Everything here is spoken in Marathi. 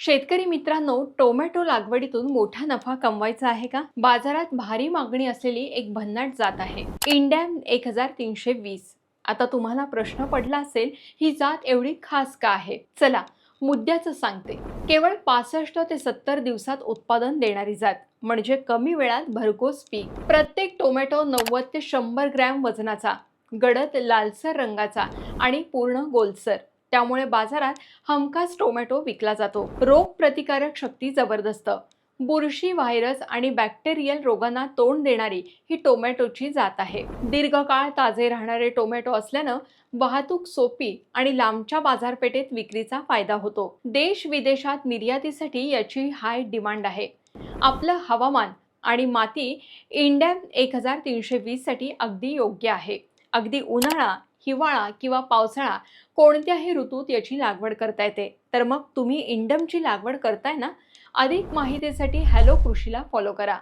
शेतकरी मित्रांनो टोमॅटो लागवडीतून मोठा नफा कमवायचा आहे का? बाजारात भारी मागणी असलेली एक भन्नाट जात आहे. इंडॅम एक हजार तीनशे वीस. आता तुम्हाला प्रश्न पडला असेल ही जात एवढी खास का आहे? चला मुद्द्याचं सांगते. केवळ पासष्ट ते सत्तर दिवसात उत्पादन देणारी जात म्हणजे कमी वेळात भरघोस पीक. प्रत्येक टोमॅटो नव्वद ते शंभर ग्रॅम वजनाचा गडद लालसर रंगाचा आणि पूर्ण गोलसर. त्यामुळे बाजारात हमखास टोमॅटो विकला जातो. रोग प्रतिकारक शक्ती जबरदस्त. बुरशी व्हायरस आणि बॅक्टेरियल रोगांना तोंड देणारी ही टोमॅटोची जात आहे. दीर्घकाळ ताजे राहणारे टोमॅटो असल्यानं वाहतूक सोपी आणि लांबच्या बाजारपेठेत विक्रीचा फायदा होतो. देश विदेशात निर्यातीसाठी याची हाय डिमांड आहे. आपलं हवामान आणि माती इंडॅम एक हजार तीनशे वीससाठी अगदी योग्य आहे. अगदी उन्हाळा हिवाळा किंवा पावसाळा कोणत्याही ऋतूत याची लागवड करता येते. तर मग तुम्ही इंडमची लागवड करताय ना? अधिक माहितीसाठी हॅलो कृषीला फॉलो करा.